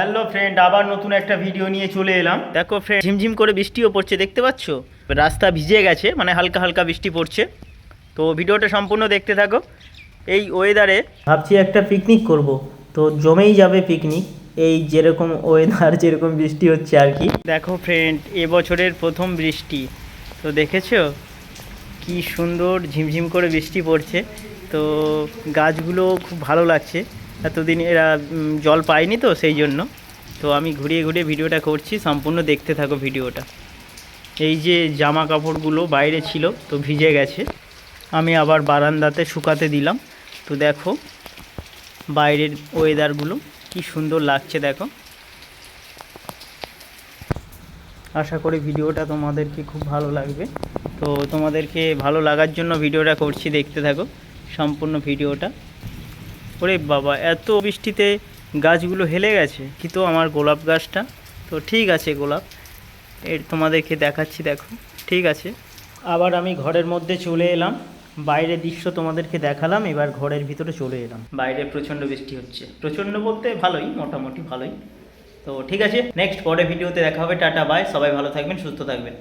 Hello friend আবার নতুন একটা ভিডিও নিয়ে চলে এলাম। দেখো ফ্রেন্ড ঝিমঝিম করে বৃষ্টিও পড়ছে, দেখতে পাচ্ছ? রাস্তা ভিজে গেছে মানে হালকা হালকা বৃষ্টি পড়ছে। তো ভিডিওটা সম্পূর্ণ দেখতে থাকো। এই ওয়েদারে ভাবছি একটা পিকনিক করব। তো জমেই যাবে পিকনিক এই যেরকম ওয়েদার যেরকম বৃষ্টি হচ্ছে আর কি। দেখো ফ্রেন্ড এবছরের প্রথম বৃষ্টি। তো দেখেছ? কি সুন্দর ঝিমঝিম করে বৃষ্টি পড়ছে। তো গাছগুলো খুব ভালো লাগছে। এতদিন এরা জল পায়নি তো সেই জন্য। তো আমি ঘুরিয়ে ঘুরিয়ে ভিডিওটা করছি, সম্পূর্ণ দেখতে থাকো ভিডিওটা। এই যে জামা কাপড়গুলো বাইরে ছিল, তো ভিজে গেছে। আমি আবার বারান্দাতে শুকাতে দিলাম। তো দেখো, বাইরের ওয়েদারগুলো কি সুন্দর লাগছে দেখো। আশা করি ভিডিওটা তোমাদেরকে খুব ভালো লাগবে। তো তোমাদেরকে ভালো লাগার জন্য ভিডিওটা করছি, দেখতে থাকো। সম্পূর্ণ ভিডিওটা। ওরে বাবা, এত বৃষ্টিতে গাছগুলো হেলে গেছে। কি তো আমার গোলাপ গাছটা? তো ঠিক আছে গোলাপ, এর তোমাদেরকে দেখাচ্ছি দেখো, ঠিক আছে। আবার আমি ঘরের মধ্যে চলে এলাম, বাইরের দৃশ্য তোমাদেরকে দেখালাম, এবার ঘরের ভিতরে চলে এলাম। বাইরে প্রচণ্ড বৃষ্টি হচ্ছে, প্রচণ্ড বলতে ভালোই, মোটামুটি ভালোই। তো ঠিক আছে নেক্সট পরে ভিডিওতে দেখা হবে, টাটা বাই সবাই ভালো থাকবেন, সুস্থ থাকবেন।